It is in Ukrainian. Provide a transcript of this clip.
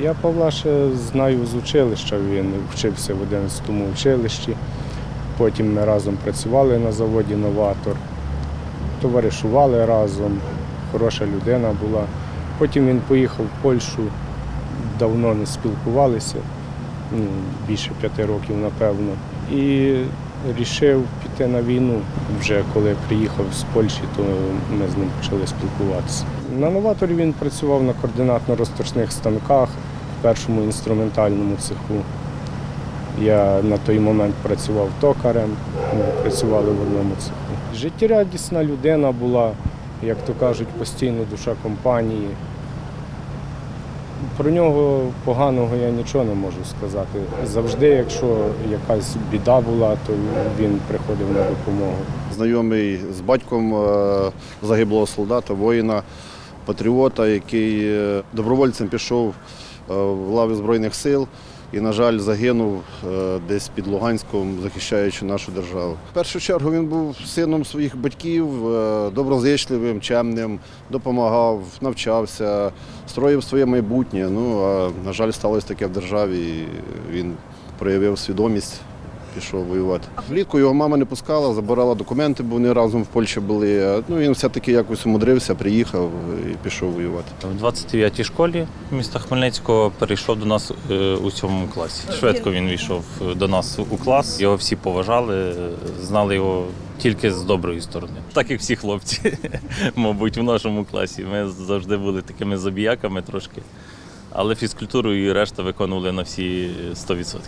Я Павла ще знаю з училища, він вчився в 11 училищі. Потім ми разом працювали на заводі Новатор, товаришували разом, хороша людина була. Потім він поїхав в Польщу, давно не спілкувалися, ну, більше п'яти років, напевно. І вирішив піти на війну. Вже коли приїхав з Польщі, то ми з ним почали спілкуватися. На новаторі він працював на координатно-розточних станках в першому інструментальному цеху. Я на той момент працював токарем, ми працювали в одному цеху. Життєрадісна людина була, як то кажуть, постійно душа компанії. Про нього поганого я нічого не можу сказати. Завжди, якщо якась біда була, то він приходив на допомогу. Знайомий з батьком е, загиблого солдата, воїна, патріота, який е, добровольцем пішов е, в лави Збройних сил і, на жаль, загинув е, десь під Луганськом, захищаючи нашу державу. В першу чергу він був сином своїх батьків, доброзичливим, чемним, допомагав, навчався, строїв своє майбутнє. Ну, а, на жаль, сталося таке в державі. і Він проявив свідомість пішов воювати. Влітку його мама не пускала, забирала документи, бо вони разом в Польщі були. Ну він все-таки якось умудрився, приїхав і пішов воювати. В 29-й школі міста Хмельницького перейшов до нас е, у сьомому класі. Швидко він війшов е, до нас у клас. Його всі поважали, е, знали його тільки з доброї сторони. Так як всі хлопці, мабуть, в нашому класі. Ми завжди були такими забіяками трошки. Але фізкультуру і решта виконували на всі 100%.